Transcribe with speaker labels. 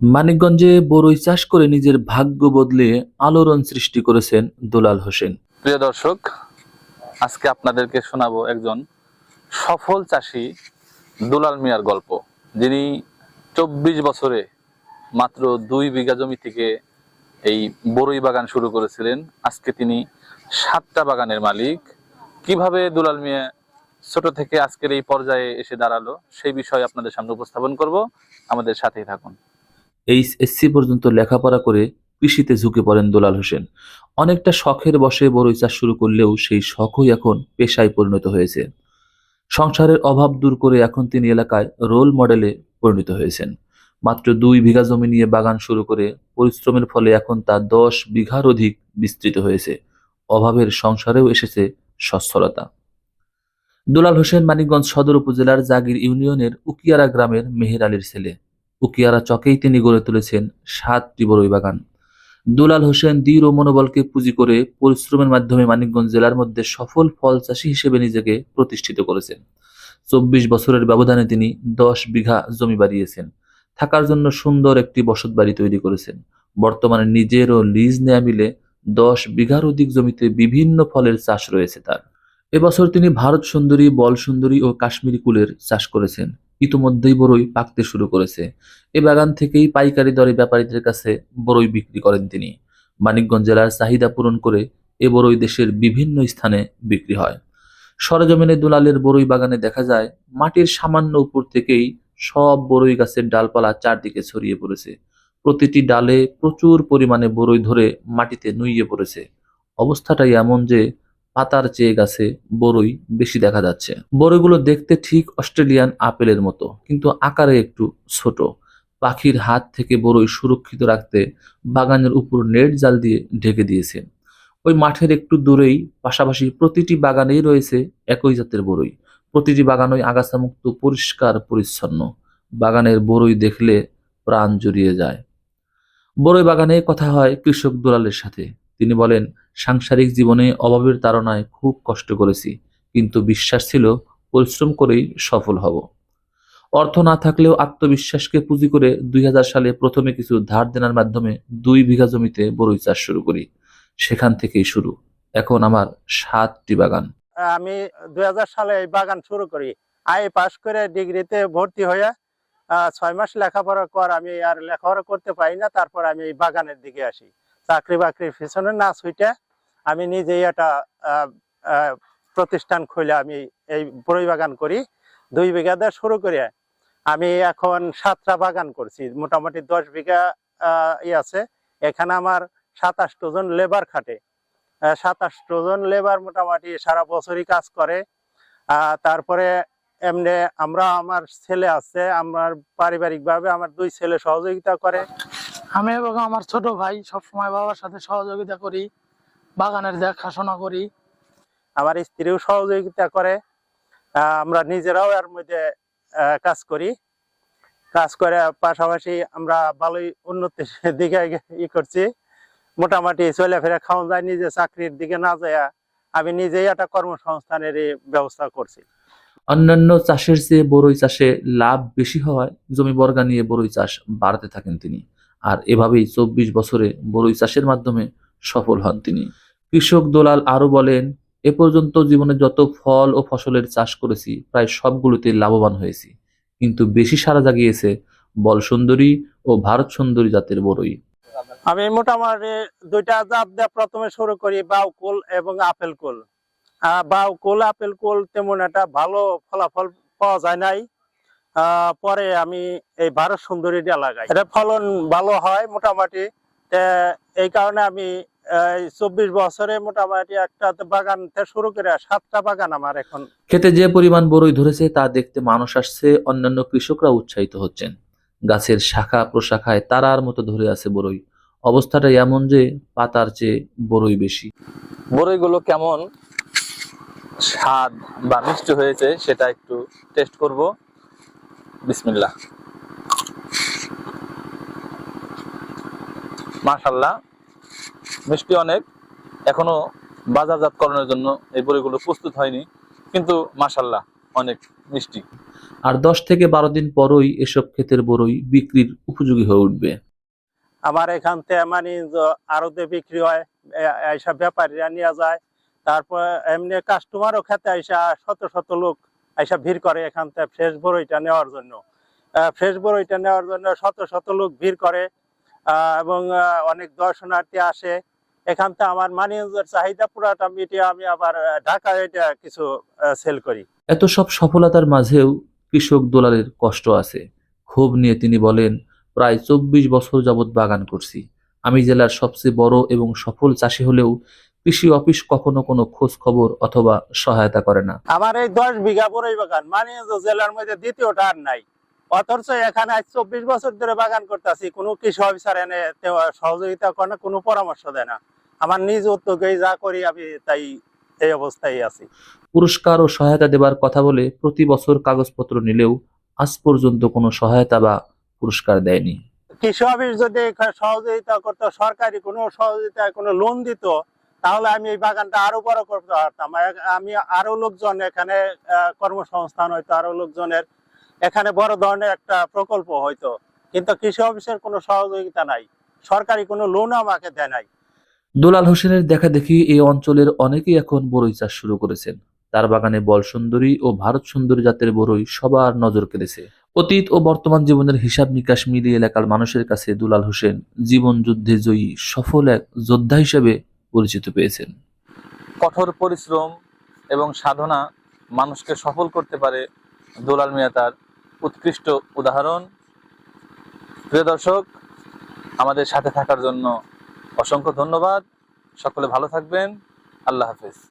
Speaker 1: মানিকগঞ্জে বরই চাষ করে নিজের ভাগ্য বদলে আলোড়ন সৃষ্টি করেছেন দুলাল হোসেন।
Speaker 2: প্রিয় দর্শক, আজকে আপনাদেরকে শোনাবো একজন সফল চাষি দুলাল মিয়ার গল্প। যিনি চব্বিশ বছরে মাত্র দুই বিঘা জমি থেকে এই বরই বাগান শুরু করেছিলেন। আজকে তিনি সাতটা বাগানের মালিক। কীভাবে দুলাল মিয়া ছোট থেকে আজকের এই পর্যায়ে এসে দাঁড়াল, সেই বিষয়ে আপনাদের সামনে উপস্থাপন করব। আমাদের সাথেই থাকুন।
Speaker 1: এইচএসসি পর্যন্ত লেখাপড়া করে কৃষিতে ঝুঁকে পড়েন দোলাল হোসেন। অনেকটা শখের বসে বরই চাষ শুরু করলেও সেই শখই এখন পেশায় পরিণত হয়েছে। সংসারের অভাব দূর করে এখন তিনি এলাকায় রোল মডেলে পরিণত হয়েছেন। মাত্র দুই বিঘা জমি নিয়ে বাগান শুরু করে পরিশ্রমের ফলে এখন তা দশ বিঘার অধিক বিস্তৃত হয়েছে। অভাবের সংসারেও এসেছে সচ্ছলতা। দুলাল হোসেন মানিকগঞ্জ সদর উপজেলার জাগির ইউনিয়নের উকিয়ারা গ্রামের মেহের আলীর ছেলে। উকিয়ারা চকেই তিনি গড়ে তুলেছেন সাতটি বড়ই বাগান। দুলাল হোসেন দৃঢ় মনোবলকে পুঁজি করে পরিশ্রমের মাধ্যমে মানিকগঞ্জ জেলার মধ্যে সফল ফল চাষী হিসেবে নিজেকে প্রতিষ্ঠিত করেছেন। চব্বিশ বছরের ব্যবধানে তিনি দশ বিঘা জমি বাড়িয়েছেন। থাকার জন্য সুন্দর একটি বসত বাড়ি তৈরি করেছেন। বর্তমানে নিজেরও লিজ নেয়া মিলে দশ বিঘার অধিক জমিতে বিভিন্ন ফলের চাষ রয়েছে তার। এবছর তিনি ভারত সুন্দরী, বল সুন্দরী ও কাশ্মীরি কুলের চাষ করেছেন। ইতোমধ্যেই বড়ই পাকতে শুরু করেছে। এ বাগান থেকেই পাইকারি দরে ব্যাপারীদের কাছে বড়ই বিক্রি করেন তিনি। মানিকগঞ্জ জেলার চাহিদা পূরণ করে এ বড়ই দেশের বিভিন্ন স্থানে বিক্রি হয়। সরজমিনে দুলালের বরই বাগানে দেখা যায়, মাটির সামান্য উপর থেকেই সব বড়ই গাছের ডালপালা চারদিকে ছড়িয়ে পড়েছে। প্রতিটি ডালে প্রচুর পরিমাণে বড়ই ধরে মাটিতে নুইয়ে পড়েছে। অবস্থাটাই এমন যে পাতার চেয়ে গাছে বড়ই বেশি দেখা যাচ্ছে। বড়ইগুলো দেখতে ঠিক অস্ট্রেলিয়ান আপেলের মতো, কিন্তু আকারে একটু ছোট। পাখির হাত থেকে বড়ই সুরক্ষিত রাখতে বাগানের উপর নেট জাল দিয়ে ঢেকে দিয়েছে। ওই মাঠের একটু দূরেই পাশাপাশি প্রতিটি বাগানেই রয়েছে একই জাতের বড়ই প্রতিটি বাগানই আগাছামুক্ত, পরিষ্কার, পরিচ্ছন্ন। বাগানের বড়ই দেখলে প্রাণ জুড়িয়ে যায়। বড়ই বাগানে কথা হয় কৃষক দুলালের সাথে। তিনি বলেন সাংসারিক জীবনে অভাবের তাড়নায় খুব কষ্ট করেছি, কিন্তু বিশ্বাস ছিল পরিশ্রম করেই সফল হব। অর্থ না থাকলেও আত্মবিশ্বাসকে পুঁজি করে দুই হাজার সালে প্রথমে কিছু ধার দেনার মাধ্যমে দুই বিঘা জমিতে বড়ই চাষ শুরু করি। সেখান থেকেই শুরু। এখন আমার সাতটি বাগান।
Speaker 3: আমি দুই হাজার সালে এই বাগান শুরু করি। আই পাস করে ডিগ্রিতে ভর্তি হয়ে ছয় মাস লেখাপড়া কর, আমি আর লেখাপড়া করতে পারি না, তারপর আমি এই বাগানের দিকে আসি। চাকরি বাকরির পিছনে না ছুটে আমি নিজেই একটা প্রতিষ্ঠান খুলে আমি এই বড়ই বাগান করি, দুই বিঘা দিয়ে শুরু করে। আমি এখন সাতটা বাগান করছি, মোটামুটি দশ বিঘা ই আছে। এখানে আমার সাতাশ জন লেবার খাটে। সাতাশ জন লেবার মোটামুটি সারা বছরই কাজ করে। তারপরে এমনি আমরা, আমার ছেলে আছে, আমার পারিবারিক ভাবে আমার দুই ছেলে সহযোগিতা করে।
Speaker 4: আমি এবং আমার ছোট ভাই সবসময় বাবার সাথে সহযোগিতা করি। বাগানের দেখাশোনা করি,
Speaker 3: আমার স্ত্রীও সহযোগিতা করে আমরা নিজেরাও এর মধ্যে কাজ করি। কাজ করে পাশাপাশি আমরা ভালোই উন্নতির দিকে ই করছি। মোটামুটি চলে চলাফেরা খাওয়া যায় নিজে চাকরির দিকে না যায় আমি নিজেই একটা কর্মসংস্থানের ব্যবস্থা করছি।
Speaker 1: অন্যান্য চাষের চেয়ে বড়ই চাষে লাভ বেশি হওয়ায় জমি বর্গা নিয়ে বড়ই চাষ বাড়াতে থাকেন তিনি। আর এভাবেই চব্বিশ বছরে বড়ই চাষের মাধ্যমে সফল হন তিনি। কৃষক দোলাল আরও বলেন এ পর্যন্ত জীবনে যত ফল ও ফসলের চাষ করেছি প্রায় সবগুলোতে লাভবান হয়েছি। কিন্তু বেশি সারা জাগিয়েছে বল সুন্দরী ও ভারত সুন্দরী জাতের বড়ই।
Speaker 3: আমি মোটামুটি দুইটা জাত দিয়ে প্রথমে শুরু করি বাউ কুল এবং আপেল কুল। আহ, বাউ কুল আপেল কুল তেমন একটা ভালো ফলাফল পাওয়া যায় নাই। পরে আমি এই ভারত সুন্দরীটা লাগাই। এটা ফলন ভালো হয় মোটামুটি। এই কারণে আমি চব্বিশ বছরে মোটামুটি একটা বাগান শুরু করে সাতটা বাগান আমার এখন।
Speaker 1: খেতে যে পরিমাণ বড়ই ধরেছে তা দেখতে মানুষ আসছে অন্যান্য কৃষকরা উৎসাহিত হচ্ছেন। গাছের শাখা প্রশাখায় তারার মতো ধরে আছে বড়ই অবস্থাটা এমন যে পাতার চেয়ে বড়ই বেশি।
Speaker 2: বড়ইগুলো কেমন স্বাদ বা মিষ্টি হয়েছে সেটা একটু টেস্ট করব। বিসমিল্লাহ। মাশাল্লাহ। মিষ্টি অনেক। এখনও বাজারজাতকরণের জন্য এই বড়িগুলো প্রস্তুত হয়নি কিন্তু মাশাল্লাহ অনেক মিষ্টি।
Speaker 1: আর দশ থেকে বারো দিন পরই এসব ক্ষেতের বড়ই বিক্রির উপযোগী হয়ে উঠবে।
Speaker 3: আমার এখান থেকে মানে য- আড়তে বিক্রি হয় এইসব ব্যাপারীরা নিয়ে যায়। তারপর এমনি কাস্টমারও খেতে আইসা শত শত লোক আইসা ভিড় করে এখান থেকে ফ্রেশ বড়ইটা নেওয়ার জন্য। ফ্রেশ বড়ইটা নেওয়ার জন্য শত শত লোক ভিড় করে আহ, এবং অনেক দর্শনার্থী আসে। এখান থেকে আমার মানিজের চাহিদা পুরাটা মিটিয়ে আমি আবার এটা কিছু সেল করি।
Speaker 1: এত সব সফলতার মাঝেও কৃষক দোলালের কষ্ট আছে। ক্ষোভ নিয়ে তিনি বলেন প্রায় চব্বিশ বছর যাবৎ বাগান করছি। আমি জেলার সবচেয়ে বড় এবং সফল চাষি হলেও কৃষি অফিস কখনো কোনো খোঁজ খবর অথবা সহায়তা করে না।
Speaker 3: আমার এই দশ বিঘা বড়ই বাগান মানে জেলার মধ্যে দ্বিতীয়টা আর নাই। অথচ এখানে আজ চব্বিশ বছর ধরে বাগান করতেছি কোনো কৃষি অফিসার এনে সহযোগিতা করে না কোনো পরামর্শ দেয় না। আমার নিজ উদ্যোগেই যা করি আমি তাই এই অবস্থায় আছি।
Speaker 1: পুরস্কার ও সহায়তা দেবার কথা বলে প্রতি বছর কাগজপত্র নিলেও আজ পর্যন্ত কোনো সহায়তা বা পুরস্কার দেয়নি।
Speaker 3: কৃষি অফিস যদি সহযোগিতা করতো সরকারি কোনো সহযোগিতা কোনো লোন দিত তাহলে আমি এই বাগানটা আরও বড় করতে পারতাম। আমি আরও লোকজন এখানে কর্মসংস্থান হয়তো আরও লোকজনের এখানে বড় ধরনের একটা প্রকল্প হয়তো। কিন্তু কৃষি অফিসের কোনো সহযোগিতা নাই। সরকারি কোনো লোন আমাকে দেয় নাই।
Speaker 1: দুলাল হোসেনের দেখা দেখি এই অঞ্চলের অনেকেই এখন বড়ই চাষ শুরু করেছেন। তার বাগানে বল সুন্দরী ও ভারত সুন্দরী জাতের বড়ই সবার নজর কেড়েছে। অতীত ও বর্তমান জীবনের হিসাব নিকাশ মিলিয়ে এলাকার মানুষের কাছে দুলাল হোসেন জীবন যুদ্ধে জয়ী সফল এক যোদ্ধা হিসেবে পরিচিত পেয়েছেন।
Speaker 2: কঠোর পরিশ্রম এবং সাধনা মানুষকে সফল করতে পারে দুলাল মিয়া তার উৎকৃষ্ট উদাহরণ। প্রিয় দর্শক, আমাদের সাথে থাকার জন্য অসংখ্য ধন্যবাদ। সকলে ভালো থাকবেন। আল্লাহ হাফেজ।